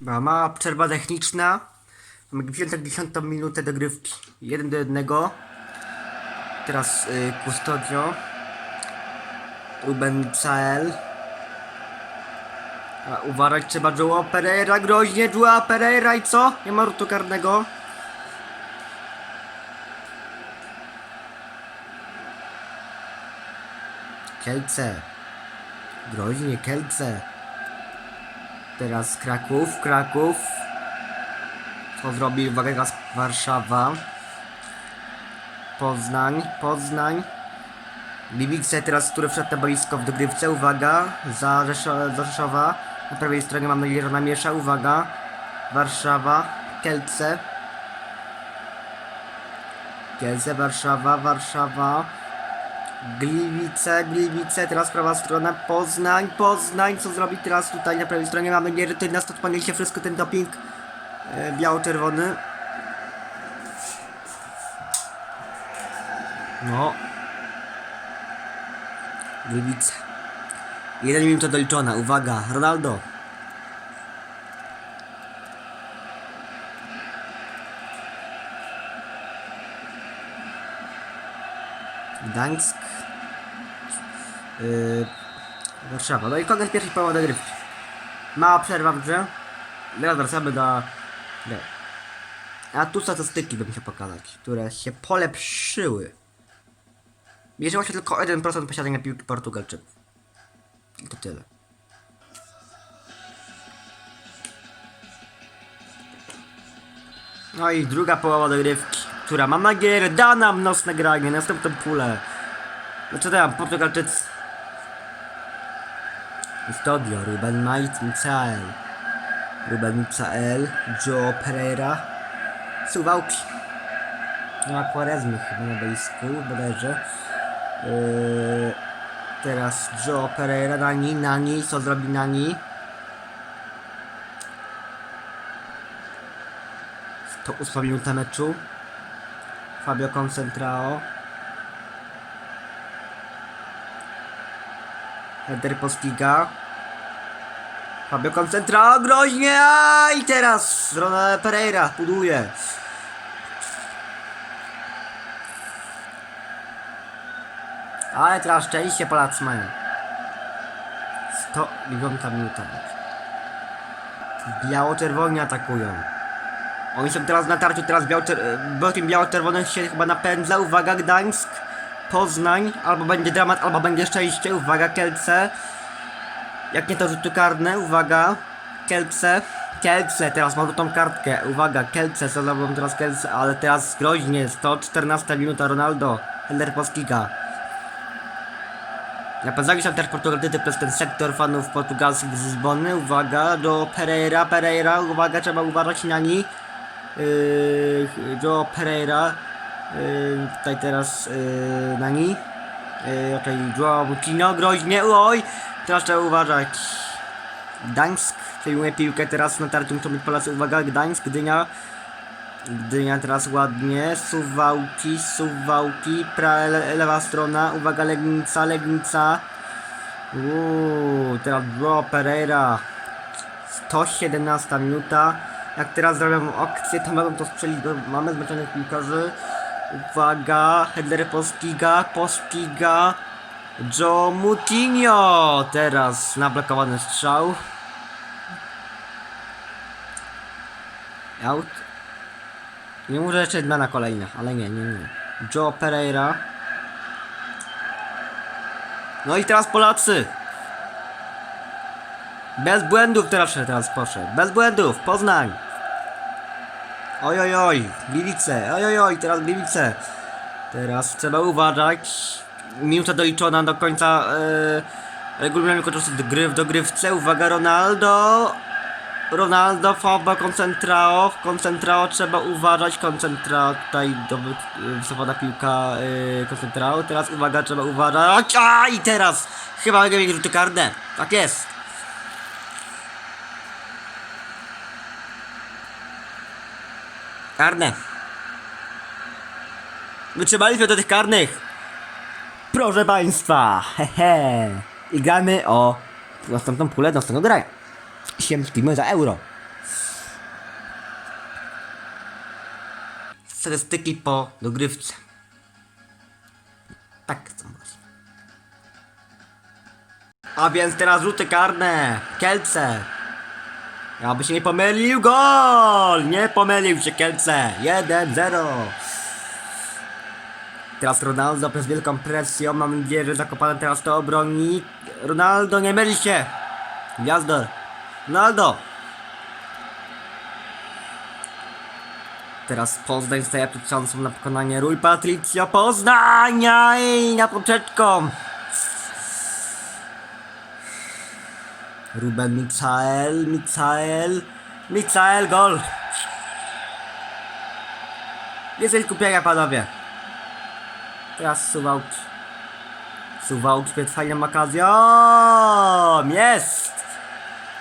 Była mała przerwa techniczna. Mamy 10 minutę dogrywki. 1 do 1. Teraz y, Custodio. Ruben Cael. A uważać trzeba Joa Pereira, groźnie Joa Pereira i co? Nie ma rzutu karnego. Kielce. Groźnie, Kielce. Teraz Kraków, Kraków. Co zrobi, teraz Warszawa. Poznań, Poznań. Gliwice teraz, który wszedł na boisko w dogrywce, uwaga, za, za Rzeszowa. Na prawej stronie mam nadzieję, że namiesza, uwaga. Warszawa, Kielce. Kielce, Warszawa, Warszawa. Gliwice, Gliwice, teraz prawa strona, Poznań, Poznań, co zrobi teraz tutaj na prawej stronie, mamy tutaj nas odpali się wszystko ten doping e, biało-czerwony. No. Gliwice. Jeden minuta doliczona, uwaga, Ronaldo. Gdańsk. Yy, Warszawa. No i koniec pierwszej połowy dogrywki. Mała przerwa w grze. Teraz wracamy do... do. A tu statystyki bym chciał pokazać, które się polepszyły. Mierzyło się tylko 1% posiadania piłki Portugalczyków. I to tyle. No i druga połowa dogrywki, która mam nadzieję da nam nocne granie, następną pulę. Znaczy tam, Portugalczycy. Studio, Ruben Knight, Micael. Ruben Micael, Joe Pereira. Suwałki. Nie ma Quarezmy chyba na boisku, bodajże. Yy, teraz Joe Pereira, Nani, Nani, co zrobi Nani? To ósma minuta meczu. Fabio Concentrao. Header Postiga. Fabio Concentrao, groźnie! a I teraz Ronald Pereira buduje. Ale teraz szczęście Polacy mają. 109 minuta. Biało-czerwoni atakują. Oni są teraz na tarciu, teraz blokiem biało-czerwonym się chyba napędza. Uwaga, Gdańsk, Poznań, albo będzie dramat, albo będzie szczęście. Uwaga, Kielce. Jak nie to rzuty karne, uwaga, Kielce. Kielce, teraz mam tą kartkę. Uwaga, Kielce, co zrobią teraz Kielce, ale teraz groźnie. 114 minuta Ronaldo, Heller Poskiga. Napędzali się też Portugalczycy przez ten sektor fanów portugalskich z Lizbony. Uwaga, do Pereira, Pereira, uwaga, trzeba uważać na nich. Yy, Joe Pereira. Yy, tutaj teraz yy, Nani. Yy, tutaj Joe Moutinho groźnie. Oj! Teraz trzeba uważać. Gdańsk przejmuje piłkę teraz na tarciu muszą być Polacy. Uwaga, Gdańsk, Gdynia. Gdynia teraz ładnie. Suwałki, suwałki. Pra, le, lewa strona. Uwaga, Legnica, Legnica. Uuu, teraz Joe Pereira. 117 minuta. Jak teraz zrobią akcję, to mogą to strzelić, bo mamy zmęczonych piłkarzy. Uwaga, Header Postiga, Postiga. Joe Moutinho! Teraz nablokowany strzał. Out. Nie może jeszcze zmiana kolejna, ale nie, nie, nie. Joe Pereira. No i teraz Polacy. Bez błędów teraz, teraz poszedł. Bez błędów. Poznań. Oj, oj, oj. Gliwice. Oj, oj, oj. Teraz Gliwice. Teraz trzeba uważać. Minuta doliczona do końca e, regulaminu czasu do gry w dogrywce. Uwaga, Ronaldo. Ronaldo, Faba, Concentrao. Concentrao trzeba uważać. Concentrao tutaj do wysokowana piłka e, Concentrao. Teraz uwaga, trzeba uważać. A i teraz chyba będę mieć karne. Tak jest. Karne. Wytrzymaliśmy do tych karnych. Proszę Państwa. Hehe. I gramy o następną pulę następnego graja. Siemskimy za euro. Statystyki po dogrywce. Tak są właśnie. A więc teraz rzuty karne. Kielce. Aby się nie pomylił, gol! Nie pomylił się Kielce. 1-0. Teraz Ronaldo przez wielką presją. Mam nadzieję, że Zakopane teraz to obroni. Ronaldo, nie myli się. Gwiazdor. Ronaldo. Teraz Poznań staje przed szansą na pokonanie Rui Patricio Poznania i na poprzeczką. Ruben Michael, Michael, Michael, gol. Jest kupienia panowie. Teraz Suwałk. Suwałk przed fajną okazją. Jest!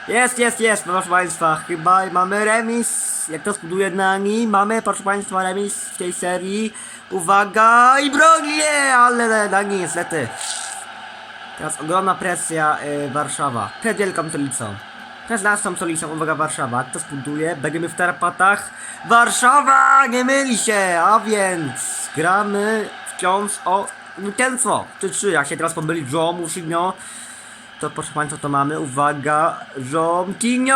Jest, jest, jest, proszę Państwa. Chyba mamy remis. Jak to spuduje nami, mamy, proszę Państwa, remis w tej serii. Uwaga i broni, ale Nani niestety. Teraz ogromna presja y, Warszawa. Przed wielką stolicą. Przed naszą stolicą, uwaga Warszawa. Jak to spuduje? Będziemy w tarapatach. Warszawa! Nie myli się! A więc gramy wciąż o zwycięstwo. Czy trzy, jak się teraz pomyli Joe Musinho, to proszę Państwa to mamy. Uwaga! Żomtinio!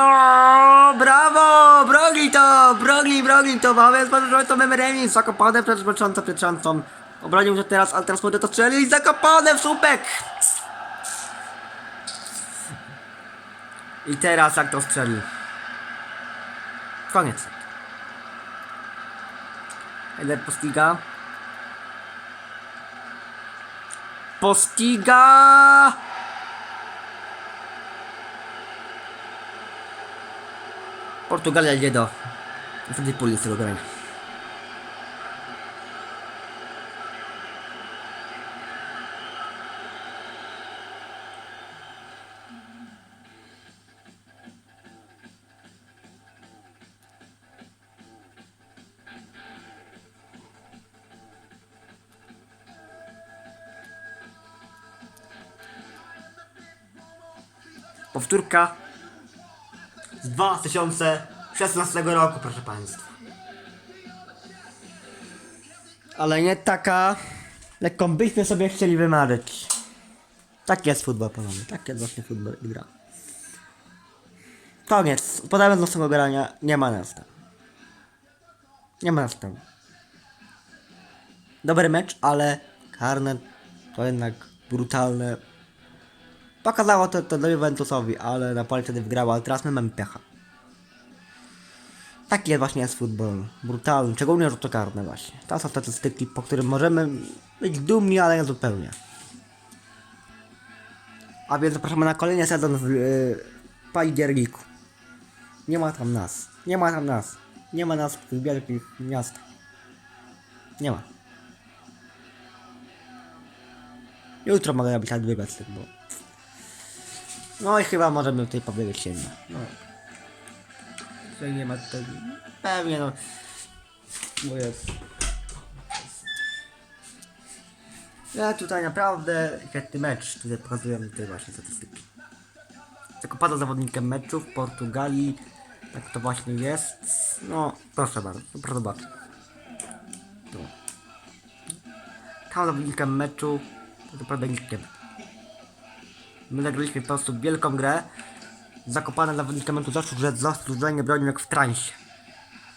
Brawo! Broni to! Broni, broni to! Mamy, że to mamy remis. Zakopane przed męczącą, przed. Obronił się teraz, ale teraz może to strzelić. Zakopane w słupek! I teraz jak to strzelił. Koniec. Eder postiga. Postiga! Portugalia idzie do następnej puli z tego grania. Powtórka z 2016 roku, proszę Państwa. Ale nie taka, jaką byśmy sobie chcieli wymarzyć. Tak jest futbol, panowie. Tak jest właśnie futbol i gra. Koniec. Podamy do naszego grania. Nie ma nas tam. Nie ma nas tam. Dobry mecz, ale karne to jednak brutalne. Pokazało to, to do Juventusowi, ale Napoli wtedy wygrała, ale teraz my mamy pecha. Taki jest właśnie jest futbol. Brutalny, szczególnie rzuty karne właśnie. To są statystyki, po którym możemy być dumni, ale nie zupełnie. A więc zapraszamy na kolejny sezon w yy, październiku. Nie ma tam nas. Nie ma tam nas. Nie ma nas w tych wielkich miastach. Nie ma. Jutro mogę robić z tym, bo... No i chyba możemy tutaj powiedzieć jedno. No. Że nie ma tutaj... Pewnie no... Bo jest... Ja tutaj naprawdę świetny mecz. Tutaj pokazuję tutaj właśnie statystyki. Jako pada zawodnikiem meczu w Portugalii. Tak to właśnie jest. No, proszę bardzo, proszę bardzo. Tu. Tam zawodnikiem meczu. To naprawdę nikiem. My zagraliśmy po prostu wielką grę. Zakopane zawodnikiem meczu zaszło, że zasłużenie bronią jak w transie.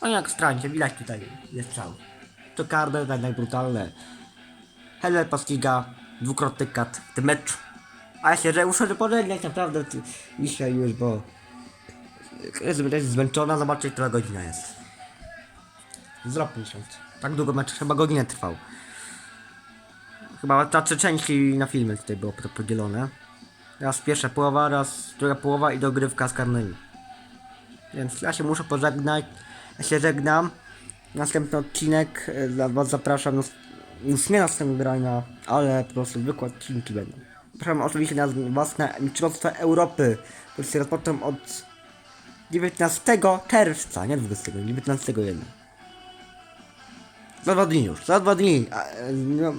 No jak w transie, widać tutaj jest strzał. To karne, tak najbrutalne. Heller Pastiga, dwukrotny kat w tym meczu. A ja się, że muszę pożegnać naprawdę dzisiaj już, bo jest jest zmęczona, zobaczcie która godzina jest. Zrób miesiąc. Tak długo mecz chyba godzinę trwał. Chyba ta trzy części na filmy tutaj było podzielone. Raz pierwsza połowa, raz druga połowa i dogrywka z karnymi. Więc ja się muszę pożegnać. Ja się żegnam. Następny odcinek e, dla was zapraszam. Już nie następnego grania, ale po prostu zwykłe odcinki będą. Zapraszam oczywiście na was na Mistrzostwa Europy, które się rozpoczną od 19 czerwca, nie 20, 19 jednak. Za dwa dni już, za dwa dni. A, e, no,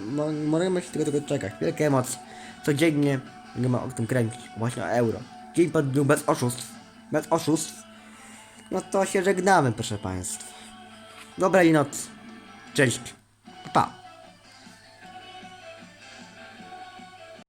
możemy się tego, tego czekać. Wielkie emocje. Codziennie nie ma o tym kręcić. Właśnie o euro. Dzień po dniu bez oszustw. Bez oszustw. No to się żegnamy, proszę Państwa. Dobrej nocy. Cześć. Pa.